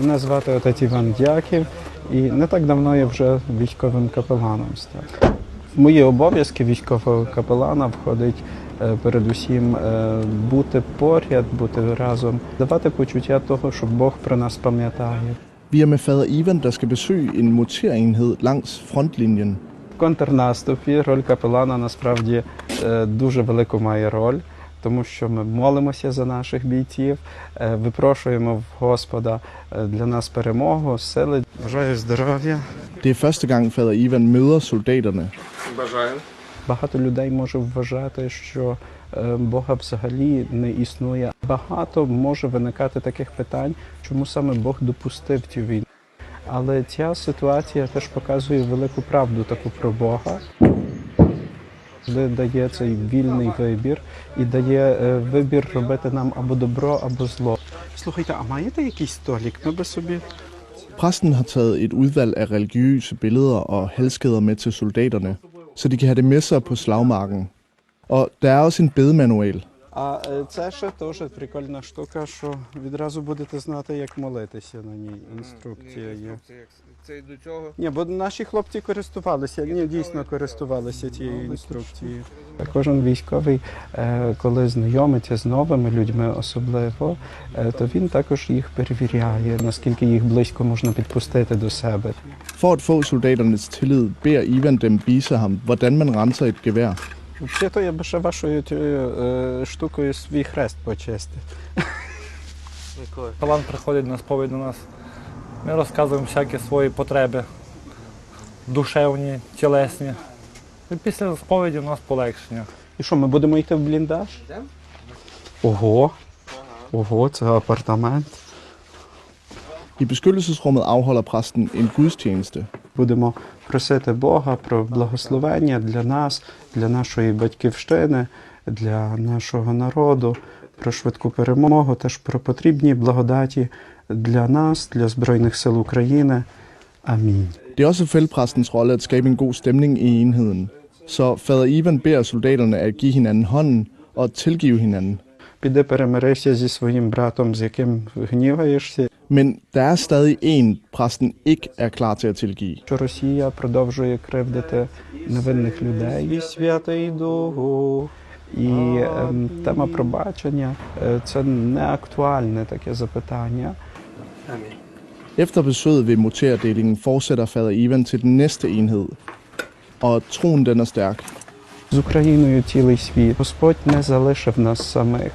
Мене звати отець Іван Дяків, і не так давно я вже військовим капеланом став. В мої обов'язки військового капелана входить е, передусім е, бути поряд, бути разом, давати почуття того, що Бог про нас пам'ятає. Vi er med fader Ivan, der skal besøge en moterenhed langs frontlinjen. В контрнаступі роль капелана насправді е, дуже велику має роль, тому що ми молимося за наших бійців, е, випрошуємо в Господа е, для нас перемогу, сили. Бажаю здоров'я. Det er første gang, fader Ivan møder soldaterne. Бажаю. Багато людей може вважати, що е, Бога взагалі не існує. Багато може виникати таких питань, чому саме Бог допустив цю війну. Але ця ситуація теж показує велику правду таку про Бога, де дає цей вільний вибір і дає е, вибір робити нам або добро, або зло. Слухайте, а маєте якийсь столік? Ми би собі Præsten har taget et udvalg af religiøse billeder og halskæder med til soldaterne, så de kan have det med sig på slagmarken. Og der er også en bedemanual. А е, це ще теж прикольна штука, що відразу будете знати, як молитися на ній. Інструкція є. Це до цього. Ні, бо наші хлопці користувалися, ні, дійсно користувалися цією інструкцією. Кожен військовий, е, коли знайомиться з новими людьми, особливо, е, то він також їх перевіряє, наскільки їх близько можна підпустити до себе. For at få soldaternes tillid, beder Ivan dem vise ham, hvordan man renser et gevær. Взагалі, то я би ще вашою цією е, штукою свій хрест почистив. Талант приходить на сповідь до нас. Ми розказуємо всякі свої потреби, душевні, тілесні. І після сповіді у нас полегшення. І що, ми будемо йти в бліндаж? Ого. Ого, це апартамент. I beskyttelsesrummet afholder præsten en gudstjeneste. Будемо просити Бога про благословення для нас, для нашої батьківщини, для нашого народу, про швидку перемогу, теж про потрібні благодаті для нас, для Збройних сил України. Амінь. Det er også feltpræstens rolle at skabe en god stemning i enheden. Så fader Ivan beder soldaterne at give hinanden hånden og tilgive hinanden. Піди перемирися зі своїм братом, з яким гніваєшся, Men der er stadig en, præsten ikke er klar til at tilgive. що Росія продовжує кривдити невинних людей. І святий Дух. І ем, тема пробачення е, це не актуальне таке запитання. Амінь. Efter besøget ved moterdelingen fortsætter fader Ivan til den næste enhed. Og troen den er stærk. З Україною цілий світ. Господь не залишив нас самих.